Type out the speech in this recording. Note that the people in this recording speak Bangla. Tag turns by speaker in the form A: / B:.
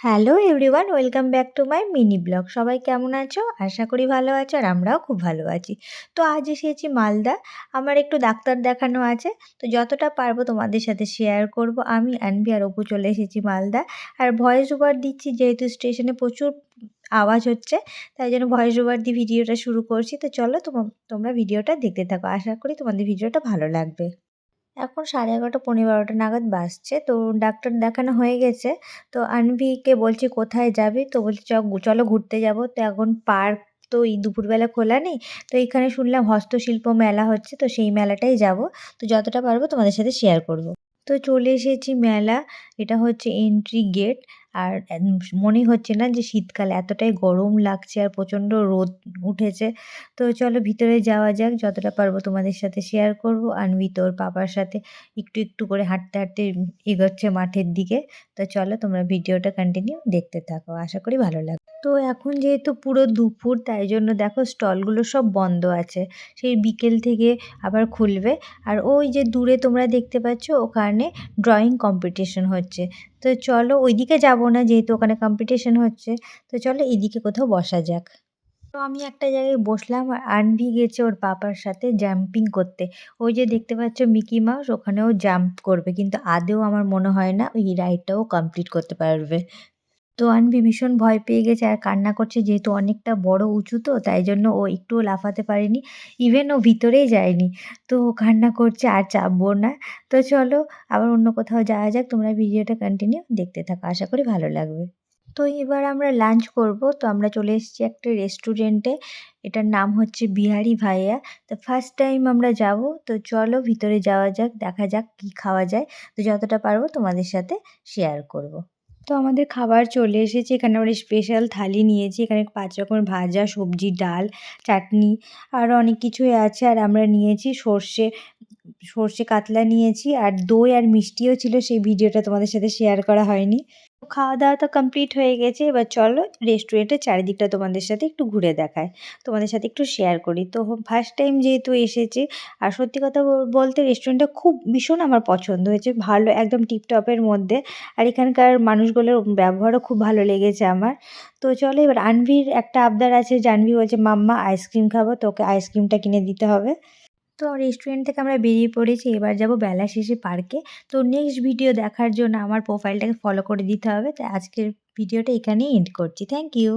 A: Hello everyone welcome back to my mini blog সবাই কেমন আছো? আশা করি ভালো আছো আর আমরাও খুব ভালো আছি। তো আজ এসেছি মালদা। আমার একটু ডাক্তার দেখানো আছে। তো যতটা পারব তোমাদের সাথে শেয়ার করব। আমি আনবি আর অপু চলে এসেছি মালদা। আর ভয়েস ওভার দিচ্ছি যেহেতু স্টেশনে প্রচুর আওয়াজ হচ্ছে, তাই জন্য ভয়েস ওভার দিয়ে ভিডিওটা শুরু করছি। তো চলো তোমরা ভিডিওটা দেখতে থাকো। আশা করি তোমাদের ভিডিওটা ভালো লাগবে। এখন সাড়ে এগারোটা পনেরো বারোটা নাগাদ বাসছে তো ডাক্তার দেখানো হয়ে গেছে। তো আনভিকে বলছি, কোথায় যাবি? তো বলছি, চলো ঘুরতে যাব। তো এখন পার্ক তো এই দুপুরবেলা খোলা নেই। তো এখানে শুনলাম হস্তশিল্প মেলা হচ্ছে। তো সেই মেলাটাই যাব। তো যতটা পারব তোমাদের সাথে শেয়ার করব। তো চলে এসেছি মেলা। এটা হচ্ছে এন্ট্রি গেট আর মনে হচ্ছে না যে শীতকাল এতটাই গরম লাগছে আর প্রচণ্ড রোদ উঠেছে। তো চলো ভিতরে যাওয়া যাক, যতটা পারব তোমাদের সাথে শেয়ার করব। আর তোর পাপার সাথে একটু একটু করে হাঁটতে হাঁটতে এগোচ্ছে মাঠের দিকে। তো চলো তোমরা ভিডিওটা কন্টিনিউ দেখতে থাকো। আশা করি ভালো লাগবে। তো এখন যেহেতু পুরো দুপুর, তাই জন্য দেখো স্টলগুলো সব বন্ধ আছে। সেই বিকেল থেকে আবার খুলবে। আর ওই যে দূরে তোমরা দেখতে পাচ্ছ, ওখানে ড্রয়িং কম্পিটিশন হচ্ছে। তো চলো ওইদিকে যাব না, যেহেতু ওখানে কম্পিটিশন হচ্ছে। তো চলো এইদিকে কোথাও বসা যাক। তো আমি একটা জায়গায় বসলাম, আর আনভি গেছে ওর পাপার সাথে জাম্পিং করতে। ওই যে দেখতে পাচ্ছ মিকি মাউস ওখানেও জাম্প করবে। কিন্তু আদেও আমার মনে হয় না ওই রাইডটাও কমপ্লিট করতে পারবে। তো আনবি ভীষণ ভয় পেয়ে গেছে আর কান্না করছে, যেহেতু অনেকটা বড় উঁচু তো, তাই জন্য ও একটুও লাফাতে পারেনি ইভেন ও ভিতরেই যায়নি। তো ও কান্না করছে আর চাপবো না। তো চলো আবার অন্য কোথাও যাওয়া যাক, তোমরা ভিডিওটা কন্টিনিউ দেখতে থাকো, আশা করি ভালো লাগবে। তো এবার আমরা লাঞ্চ করব, তো আমরা চলে এসেছি একটা রেস্টুরেন্টে এটার নাম হচ্ছে বিহারি ভাইয়া। তো ফার্স্ট টাইম আমরা যাব, তো চলো ভিতরে যাওয়া যাক, দেখা যাক কী খাওয়া যায়। তো যতটা পারব তোমাদের সাথে শেয়ার করব। তো আমাদের খাবার চলে এসেছে। এখানে আমরা স্পেশাল থালি নিয়েছি। এখানে পাঁচ রকমের ভাজা, সবজি, ডাল, চাটনি আরও অনেক কিছুই আছে। আর আমরা নিয়েছি সর্ষে সর্ষে কাতলা নিয়েছি। আর দই আর মিষ্টিও ছিল। সেই ভিডিওটা তোমাদের সাথে শেয়ার করা হয়নি। খাওয়া দাওয়া তো কমপ্লিট হয়ে গেছে। এবার চলো রেস্টুরেন্টের চারিদিকটা তোমাদের সাথে একটু ঘুরে দেখায় তোমাদের সাথে একটু শেয়ার করি। তো ফার্স্ট টাইম যেহেতু এসেছি, আর সত্যি কথা বলতে রেস্টুরেন্টটা খুব ভীষণ আমার পছন্দ হয়েছে। ভালো, একদম টিপটপের মধ্যে। আর এখানকার মানুষগুলোর ব্যবহারও খুব ভালো লেগেছে আমার। তো চলো এবার আনভির একটা আবদার আছে। জানভি বলছে, মাম্মা আইসক্রিম খাব, তোকে আইসক্রিমটা কিনে দিতে হবে। তো রেস্টুরেন্ট থেকে আমরা বেরিয়ে পড়েছি। এবার যাব বেলা শেষে পার্কে তো নেক্সট ভিডিও দেখার জন্য আমার প্রোফাইলটাকে ফলো করে দিতে হবে। তো আজকের ভিডিওটা এখানেই এন্ড করছি। Thank you